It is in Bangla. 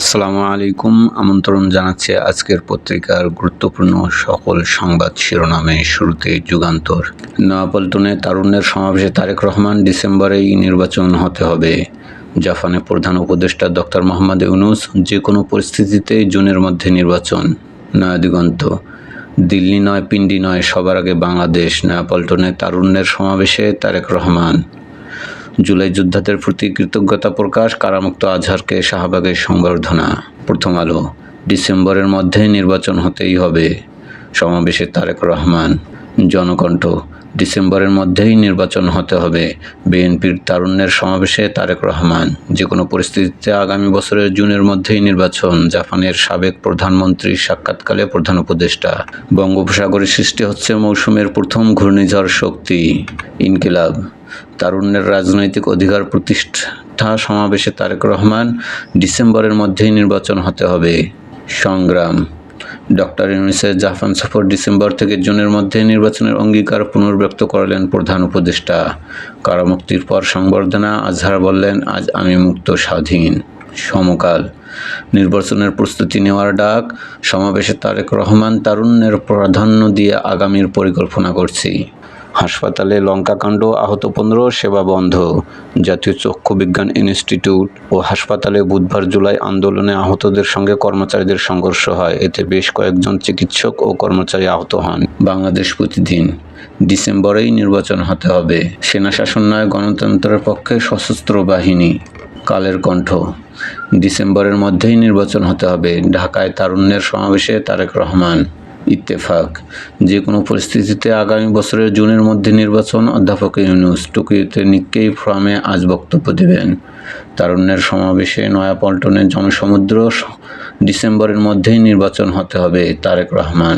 আসসালামু আলাইকুম। আমন্ত্রণ জানাচ্ছে আজকের পত্রিকার গুরুত্বপূর্ণ সকল সংবাদ শিরোনামে শুরুতে যুগান্তর। নয়াপল্টনে তারুণ্যের সমাবেশে তারেক রহমান ডিসেম্বরেই নির্বাচন হতে হবে। জাপানে প্রধান উপদেষ্টা ডক্টর মোহাম্মদ ইউনুস যে কোনো পরিস্থিতিতে জুনের মধ্যে নির্বাচন। নয়াদিগন্ত দিল্লি নয়, পিন্ডি নয়, সবার আগে বাংলাদেশ। নয়াপল্টনে তারুণ্যের সমাবেশে তারেক রহমান। জুলাই যোদ্ধাদের প্রতি কৃতজ্ঞতা প্রকাশ, কারামুক্ত আজহারকে শাহবাগের সংবর্ধনা। প্রথম আলো, ডিসেম্বরের মধ্যে নির্বাচন হতেই হবে। সমাবেশে তারেক রহমান, জনকণ্ঠ, ডিসেম্বরের মধ্যেই নির্বাচন হতে হবে। বিএনপির তারুণ্যের সমাবেশে তারেক রহমান যে কোনো পরিস্থিতিতে আগামী বছরের জুনের মধ্যেই নির্বাচন, জাপানের সাবেক প্রধানমন্ত্রীর সাক্ষাৎকালে প্রধান উপদেষ্টা। বঙ্গোপসাগরে সৃষ্টি হচ্ছে মৌসুমের প্রথম ঘূর্ণিঝড় শক্তি, ইনকিলাব। তারুণ্যের রাজনৈতিক অধিকার প্রতিষ্ঠা সমাবেশে তারেক রহমান ডিসেম্বরের মধ্যেই নির্বাচন হতে হবে। সংগ্রাম। ডক্টর ইউনুসের জাফান সফর ডিসেম্বর থেকে জুনের মধ্যে নির্বাচনের অঙ্গীকার পুনর্ব্যক্ত করলেন প্রধান উপদেষ্টা। কারামুক্তির পর সংবর্ধনা, আজহার বললেন, আজ আমি মুক্ত, স্বাধীন। সমকাল। নির্বাচনের প্রস্তুতি নেওয়ার ডাক, সমাবেশে তারেক রহমান তারুণ্যের প্রাধান্য দিয়ে আগামীর পরিকল্পনা করছি। হাসপাতালে লঙ্কাকাণ্ড, আহত পনেরো, সেবা বন্ধ। জাতীয় চক্ষু বিজ্ঞান ইনস্টিটিউট ও হাসপাতালে বুধবার জুলাই আন্দোলনে আহতদের সঙ্গে কর্মচারীদের সংঘর্ষ হয়। এতে বেশ কয়েকজন চিকিৎসক ও কর্মচারী আহত হন। বাংলাদেশ প্রতিদিন ডিসেম্বরেই নির্বাচন হতে হবে। সেনা শাসন নয়, গণতন্ত্রের পক্ষে সশস্ত্র বাহিনী কালের কণ্ঠ। ডিসেম্বরের মধ্যেই নির্বাচন হতে হবে। ঢাকায় তারুণ্যের সমাবেশে তারেক রহমান ইত্তেফাক। যে কোনো পরিস্থিতিতে আগামী বছরের জুনের মধ্যে নির্বাচন অধ্যাপক ইউনুস টোকিওতে নিক্কেই ফ্রামে আজ বক্তব্য দেবেন। তারুণ্যের সমাবেশে নয়াপল্টনের জনসমুদ্র ডিসেম্বরের মধ্যেই নির্বাচন হতে হবে, তারেক রহমান।